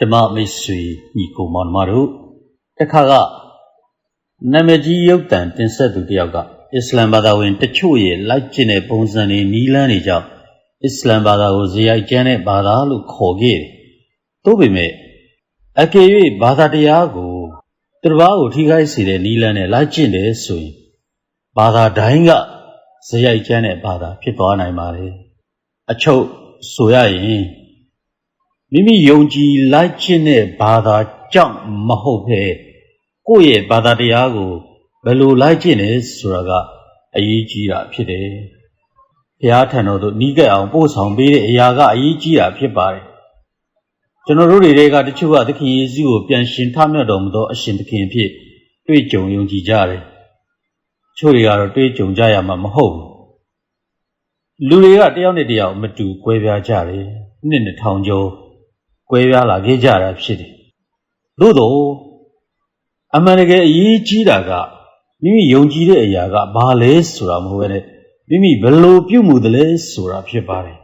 ဓမ္မမိတ်ဆွေညီကိုမောင်နှမတို့တခါကနာမည်ကြီးရုပ်တံတင်ဆက်သူတယောက်ကအစ္စလမ်ဘာသာဝင် တချို့ရဲ့လိုက်ကျင့်တဲ့ပုံစံတွေနီးလန်းတွေကြောင့်အစ္စလမ်ဘာသာကိုဇေယိုက်ကျမ်းတဲ့ဘာသာလို့ခေါ်ခဲ့တယ်။သို့ပေမဲ့အကယ်၍ဘာသာတရားကိုသူတစ်ပါးကိုထိခိုက်စေတဲ့နီးလန်းနဲ့လိုက်ကျင့်တယ်ဆိုရင်ဘာသာတိုင်းကဇေယိုက်ကျမ်းတဲ့ဘာသာဖြစ်သွားနိုင်ပါတယ်။အချုပ်ဆိုရရင် မိမိယုံကြည်လိုက်ခြင်းတဲ့ဘာသာကြောင့်မဟုတ်ဘဲကိုယ့်ရဲ့ဘာသာတရားကိုဘယ်လိုလိုက်ခြင်းလဲဆိုတာကအရေးကြီးတာဖြစ်တယ်။ဘုရားထံတော်သို့နီးကပ်အောင်ပို့ဆောင်ပေးတဲ့အရာကအရေးကြီးတာဖြစ်ပါတယ်။ကျွန်တော်တို့တွေကတချို့ကသခင်ယေရှုကိုပြန်ရှင်ထမြောက်တော်မူသောအရှင်သခင်ဖြစ်တွေ့ကြုံယုံကြည်ကြတယ်။ချို့တွေကတော့တွေ့ကြုံကြရမှာမဟုတ်ဘူး။လူတွေကတယောက်နဲ့တယောက်မတူကွဲပြားကြတယ်။နှစ်နှစ်ထောင်ကျော် ကွဲပြားလာခဲ့ကြတာဖြစ်တယ်။သို့တော့အမှန်တကယ်အရေးကြီးတာကမိမိယုံကြည်တဲ့အရာကဘာလဲဆိုတာမဟုတ်ဘဲနဲ့မိမိဘယ်လိုပြုမှုသလဲဆိုတာဖြစ်ပါတယ်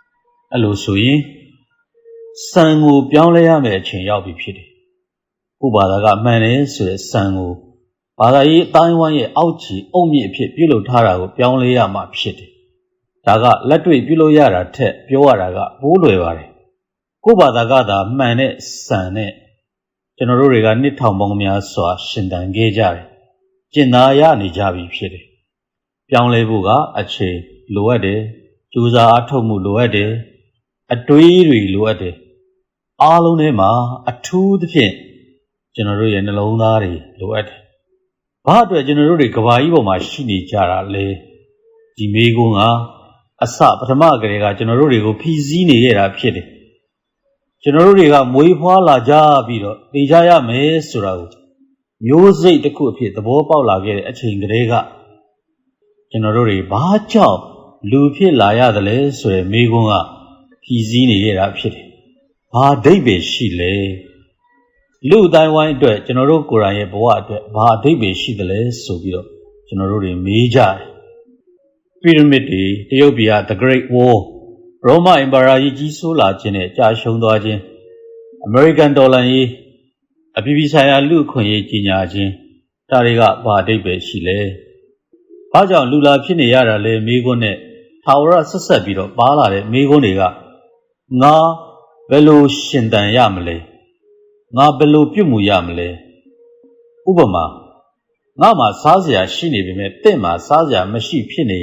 ။အဲ့လိုဆိုရင်စံကိုပြောင်းလဲရမယ့်အချိန်ရောက်ပြီဖြစ်တယ်။ကိုဘာသာကမှန်တယ်ဆိုတဲ့စံကိုဘာသာရေးအတိုင်းဝိုင်းရဲ့အောက်ခြေအုံမြင့်အဖြစ်ပြုလုပ်ထားတာကိုပြောင်းလဲရမှာဖြစ်တယ်။ဒါကလက်တွေ့ပြုလုပ်ရတာထက်ပြောရတာကပိုးလွယ်ပါတယ်။ ကိုဘာသာကသာမှန်တဲ့စံနဲ့ကျွန်တော်တို့တွေကနှစ်ထောင်ပေါင်းများစွာ ရှင်သန်ခဲ့ကြတယ်။ကျင့်သားရနေကြပြီဖြစ်တယ်။ပြောင်းလဲဖို့ကအချိန်လိုအပ်တယ်။ကြိုးစားအားထုတ်မှုလိုအပ်တယ်။အတွေးတွေလိုအပ်တယ်။အားလုံးထဲမှာအထူးသဖြင့်ကျွန်တော်တို့ရဲ့နှလုံးသားတွေလိုအပ်တယ်။ဘာအတွက်ကျွန်တော်တို့တွေကဘာကြီးပေါ်မှာရှိနေကြတာလဲ။ဒီမိကုန်းကအစပထမကလေးကကျွန်တော်တို့တွေကိုဖီစည်းနေရတာဖြစ်တယ်။ ကျွန်တော်တို့တွေကမွေးဖွားလာကြပြီးတော့နေကြရမယ်ဆိုတာကိုမျိုးစိတ်တစ်ခုအဖြစ်သဘောပေါက်လာခဲ့တဲ့အချိန်ကလေးကကျွန်တော်တို့တွေဘာကြောင့်လူဖြစ်လာရသလဲဆိုတဲ့မိကုန်းကဖြီးစည်းနေရတာဖြစ်တယ်။ဘာအဓိပ္ပာယ်ရှိလဲ။လူအတိုင်းဝိုင်းအတွက်ကျွန်တော်တို့ကိုယ်တိုင်ရဲ့ဘဝအတွက်ဘာအဓိပ္ပာယ်ရှိသလဲဆိုပြီးတော့ကျွန်တော်တို့တွေမေးကြတယ်။ပီရမစ်တွေတရုတ်ပြည်က The Great Wall ရောမအင်ပါယာကြီးကြီးစိုးလာခြင်းနဲ့ကြာရှုံးသွားခြင်းအမေရိကန်ဒေါ်လာကြီးအပြည်ပြည်ဆိုင်ရာလူအခွင့်အရေးကြီးညာခြင်းဒါတွေကဘာအဓိပ္ပာယ်ရှိလဲ။ဘာကြောင့်လူလာဖြစ်နေရတာလဲမိခွန်းနဲ့ထာဝရဆက်ဆက်ပြီးတော့ပါလာတဲ့မိခွန်းတွေကငါဘယ်လိုရှင်တန်ရမလဲ။ငါဘယ်လိုပြုတ်မှုရမလဲ။ဥပမာငါမှာစားစရာရှိနေပေမဲ့တင့်မှာစားစရာမရှိဖြစ်နေ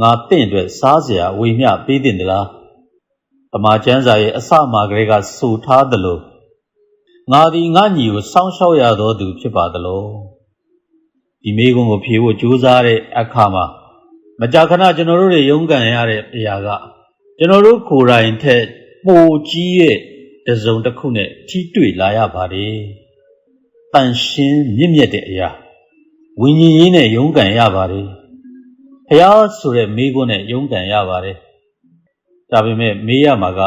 ငါတင့်အတွက်စားစရာဝေမျှပေးတင်သလား။ တမန်ကျမ်းစာရဲ့အစမှာကလေးကစူထားသလိုငါသည်ငါညီကိုစောင့်ရှောက်ရသောသူဖြစ်ပါသလိုဒီမိကုံကိုဖြေဖို့ကြိုးစားတဲ့အခါမှာမကြာခဏကျွန်တော်တို့တွေရုန်းကန်ရတဲ့အရာကကျွန်တော်တို့ကိုယ်တိုင်ထက်ပိုကြီးရဲ့တစုံတစ်ခုနဲ့ထိတွေ့လာရပါတယ်။တန်ရှင်းမြင့်မြတ်တဲ့အရာဝိညာဉ်ရေးနဲ့ရုန်းကန်ရပါတယ်။ဖျားဆိုတဲ့မိကုံနဲ့ရုန်းကန်ရပါတယ်။ ဒါပေမဲ့မေးရမှာက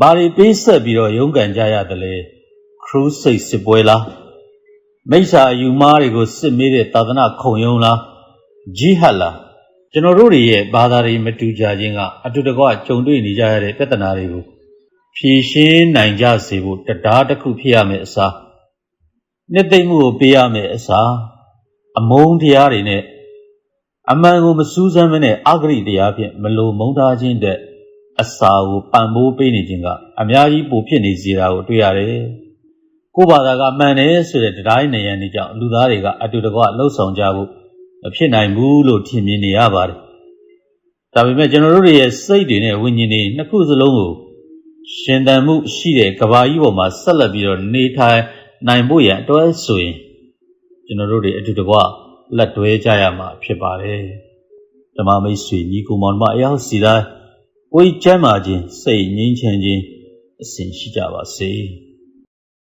ဘာတွေပေးဆက်ပြီးတော့ရုန်းကန်ကြရတယ်လဲ။ခရူးစိတ်စစ်ပွဲလားမိစ္ဆာအယူမားတွေကိုစစ်မေးတဲ့သာသနာခုံယုံလားဂျီဟတ်လားကျွန်တော်တို့တွေရဲ့ဘာသာတွေမတူကြခြင်းကအတူတကွကြုံတွေ့နေကြရတဲ့ပြဿနာတွေကိုဖြေရှင်းနိုင်ကြစေဖို့တရားတစ်ခုဖြစ်ရမယ်အစားနှစ်သိမ့်မှုကိုပေးရမယ်အစားအမုန်းတရားတွေနဲ့အမှန်ကိုမစူးစမ်းမနဲ့အဂရိတရားဖြင့်မလိုမုန်းထားခြင်းတဲ့ အစာကိုပံ့ပိုးပေးနေခြင်းကအများကြီးပိုဖြစ်နေစေတာကိုတွေ့ရတယ်ကိုယ့်ဘာသာကမှန်တယ်ဆိုတဲ့တရားနေရန်ဒီကြောင့်လူသားတွေကအတူတကွလှုပ်ဆောင်ကြဖို့မဖြစ်နိုင်ဘူးလို့ထင်မြင်နေရပါတယ်။ဒါပေမဲ့ကျွန်တော်တို့ရဲ့စိတ်တွေနဲ့ဝိညာဉ်တွေနှစ်ခုစလုံးကိုရှင်သန်မှုရှိတဲ့ကဘာကြီးပေါ်မှာဆက်လက်ပြီးတော့နေထိုင်နိုင်ဖို့ရန်အတွက်ဆိုရင်ကျွန်တော်တို့တွေအတူတကွလက်တွဲကြရမှာဖြစ်ပါတယ်။ဓမ္မမိတ်ဆွေညီကိုမောင်မအယောက်စီတိုင်း ကိုယ်ကျမ်းမာခြင်းစိတ်ငြိမ်းချမ်းခြင်းအစဉ်ရှိကြပါစေ။